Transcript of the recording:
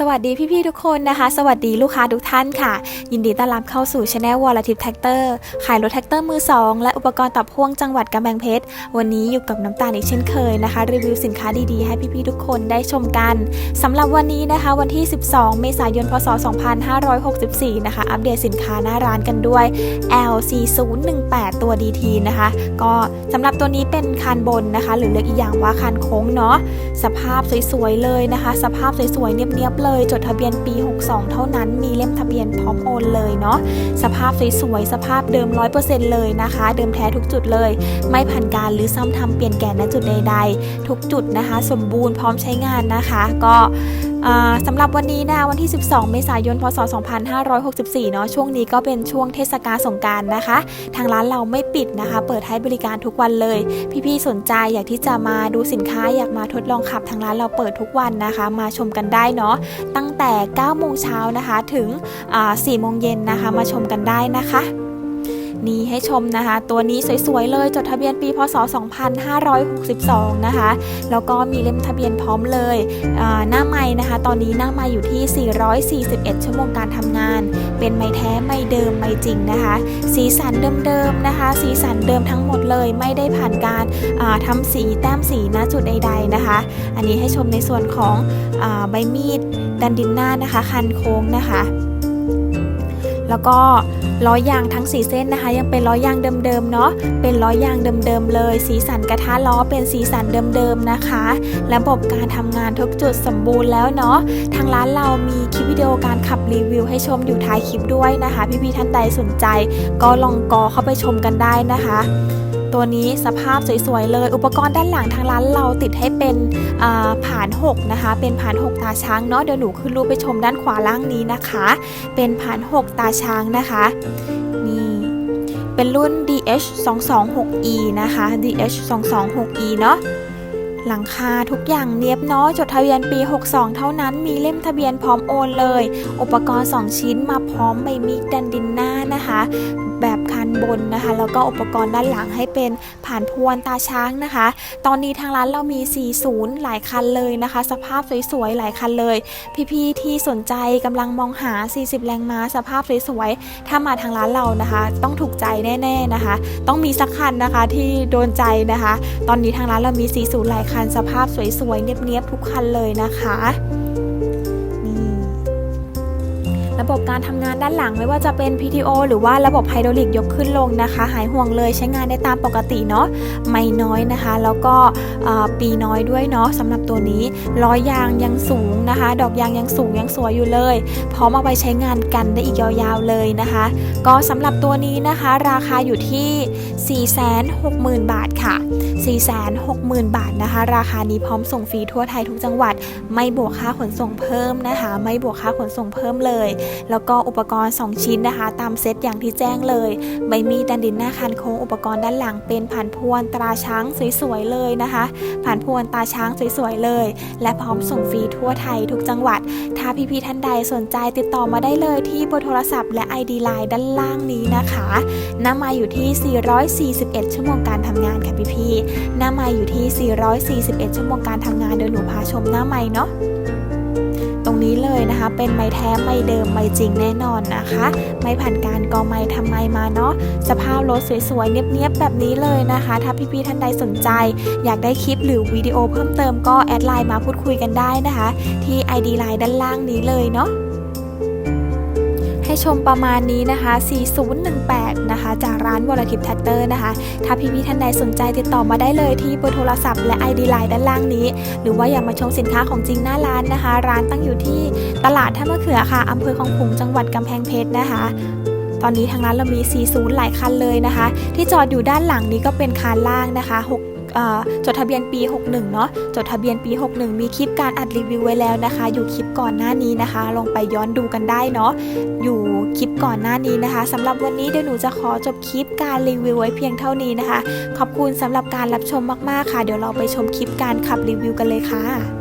สวัสดีพี่ๆทุกคนนะคะ สวัสดีลูกค้าทุกท่านค่ะ ยินดีต้อนรับเข้าสู่ช anel วอลทิปแท็กเตอร์ขายรถแท็กเตอร์มือ 2 และอุปกรณ์ตับพ่วงจังหวัดกำแพงเพชร วันนี้อยู่กับน้ำตาลอีกเช่นเคยนะคะ รีวิวสินค้าดีๆ ให้พี่ๆทุกคนได้ชมกันสำหรับวันนี้นะคะวันที่ 12 เมษายนพศ 2564 นะคะ อัปเดตสินค้าหน้าร้านกันด้วย L4018 ตัว DT นะคะ ก็สำหรับตัวนี้เป็นคานบนนะคะ หรือเรียกอีกอย่างว่าคานโค้งเนาะสภาพสวยๆเลยนะคะ สภาพสวยๆเนียบๆเลยจดทะเบียนปี 62 เท่านั้น มีเล่มทะเบียนพร้อมโอนเลยเนาะสภาพสวยๆสภาพเดิม 100%เลยนะคะ เดิมแท้ทุกจุดเลย ไม่ผ่านการหรือซ่อมทำเปลี่ยนแกนณจุดใด ๆ ทุกจุดนะคะ สมบูรณ์พร้อมใช้งานนะคะ ก็สำหรับวันนี้นะวันที่ 12 เมษายน พศ 2564 เนาะช่วงนี้ก็เป็นช่วงเทศกาลสงการนะคะ ทางร้านเราไม่ปิดนะคะ เปิดให้บริการทุกวันเลย พี่ๆสนใจอยากที่จะมาดูสินค้าอยากมาทดลองขับทางร้านเราเปิดทุกวันนะคะ มาชมกันได้เนาะตั้งแต่9โมงเช้านะคะถึง4โมงเย็นนะคะมาชมกันได้นะคะ นี่ให้ชมนะคะ ตัวนี้สวยๆเลยจดทะเบียนปีพศ 2562 นะคะ แล้วก็มีเล่มทะเบียนพร้อมเลยหน้าไม้นะคะ ตอนนี้หน้าไม้อยู่ที่ 441 ชั่วโมงการทำงาน เป็นไม้แท้ไม่เดิมไม่จริงนะคะ สีสันเดิมๆนะคะ สีสันเดิมทั้งหมดเลยไม่ได้ผ่านการทำสีแต้มสีณจุดใด ๆนะคะ อันนี้ให้ชมในส่วนของอใบมีดดันดินหน้านะคะ คันโค้งนะคะ แล้วก็ล้อยางทั้ง 4 เส้นนะคะ ยังเป็นล้อยางเดิมๆเนาะเป็นล้อยางเดิมๆเลย สีสันกระทะล้อเป็นสีสันเดิมๆนะคะ ระบบการทำงานทุกจุดสมบูรณ์แล้วเนาะทางร้านเรามีคลิปวิดีโอการขับรีวิว ให้ชมอยู่ท้ายคลิปด้วยนะคะ พี่ๆท่านใดสนใจ ก็ลองกอเข้าไปชมกันได้นะคะ ตัวนี้สภาพสวยๆเลย อุปกรณ์ด้านหลังทางร้านเราติดให้เป็นอ่าผาน6นะคะ เป็นผาน 6 ตาช้างเนาะเดี๋ยวหนูขึ้นรูปไปชมด้านขวาล่างนี้นะคะ เป็นผาน 6 ตาช้างนะคะนี่เป็นรุ่น DH 2 2 6 E นะคะ DH 2 2 6 E เนาะหลังคาทุกอย่างเนียบเนาะจดทะเบียนปี 62 เท่านั้นมีเล่มทะเบียนพร้อมโอนเลย อุปกรณ์ 2 ชิ้นมาพร้อมใบมีดดันดินหน้านะคะ แบบ บนนะคะ แล้วก็อุปกรณ์ด้านหลังให้เป็นผ่านพวนตาช้างนะคะ ตอนนี้ทางร้านเรามี 40 หลายคันเลยนะคะ สภาพสวยๆ หลายคันเลย พี่ๆ ที่สนใจกำลังมองหา 40 แรงม้าสภาพสวยๆ ถ้ามาทางร้านเรานะคะ ต้องถูกใจแน่ๆนะคะ ต้องมีสักคันนะคะที่โดนใจนะคะ ตอนนี้ทางร้านเรามี 40 หลายคันสภาพสวยๆ เนียบๆ ทุกคันเลยนะคะ ระบบการทำงานด้านหลังไม่ว่าจะเป็น PTO หรือว่าระบบไฮดรอลิกยกขึ้นลงนะคะ หายห่วงเลยใช้งานได้ตามปกติเนาะไม่น้อยนะคะ แล้วก็ปีน้อยด้วยเนาะสำหรับตัวนี้ล้อยางยังสูงนะคะ ดอกยางยังสูงยังสวยอยู่เลยพร้อมเอาไปใช้งานกันได้อีกยาวๆเลยนะคะ ก็สำหรับตัวนี้นะคะ ราคาอยู่ที่ 460,000 บาทค่ะ 460,000 บาทนะคะ ราคานี้พร้อมส่งฟรีทั่วไทยทุกจังหวัด ไม่บวกค่าขนส่งเพิ่มนะคะ ไม่บวกค่าขนส่งเพิ่มเลยแล้วก็อุปกรณ์ 2 ชิ้นนะคะ ตามเซตอย่างที่แจ้งเลย ใบมีดดันดินหน้าคันโค้งอุปกรณ์ด้านหลังเป็นผ่านพวนตราช้างสวยๆเลยนะคะ ผ่านพวนตาช้างสวยๆเลย และพร้อมส่งฟรีทั่วไทยทุกจังหวัด ถ้าพี่ๆท่านใดสนใจติดต่อมาได้เลยที่เบอร์โทรศัพท์และ ID Line ด้านล่างนี้นะคะหน้ามาอยู่ที่ 441 ชั่วโมงการทำงานค่ะพี่ๆหน้ามาอยู่ที่ 441 ชั่วโมงการทำงาน เดี๋ยวหนูพาชมหน้าไม้เนาะ นี้เลยนะคะ เป็นไม้แท้ไม้เดิมไม้จริงแน่นอนนะคะ ไม่ผ่านการกอไม้ทำไมมาเนาะสภาพรถสวยๆเนียบๆแบบนี้เลยนะคะ ถ้าพี่ๆท่านใดสนใจ อยากได้คลิปหรือวิดีโอเพิ่มเติมก็แอดไลน์มาพูดคุยกันได้นะคะ ที่ ID ไลน์ด้านล่างนี้เลยเนาะ ชมประมาณนี้นะคะ 4018 นะคะ จากร้านวอลทิปแท็กเตอร์นะคะ ถ้าพี่ๆท่านใดสนใจติดต่อมาได้เลยที่เบอร์โทรศัพท์และ ID Line ด้านล่างนี้ หรือว่าอยากมาชมสินค้าของจริงหน้าร้านนะคะ ร้านตั้งอยู่ที่ตลาดท่ามะเขือค่ะอำเภอคลองขลุงจังหวัดกำแพงเพชรนะคะตอนนี้ทางร้านเรามี 40 หลายคันเลยนะคะ ที่จอดอยู่ด้านหลังนี้ก็เป็นคานล่างนะคะ 6 จดทะเบียนปี 61 เนาะจดทะเบียนปี 61 มีคลิปการอัดรีวิวไว้แล้วนะคะ อยู่คลิปก่อนหน้านี้นะคะ ลองไปย้อนดูกันได้เนาะอยู่คลิปก่อนหน้านี้นะคะสำหรับวันนี้เดี๋ยวหนูจะขอจบคลิปการรีวิวไว้เพียงเท่านี้นะคะ ขอบคุณสำหรับการรับชมมากๆค่ะ เดี๋ยวเราไปชมคลิปการขับรีวิวกันเลยค่ะ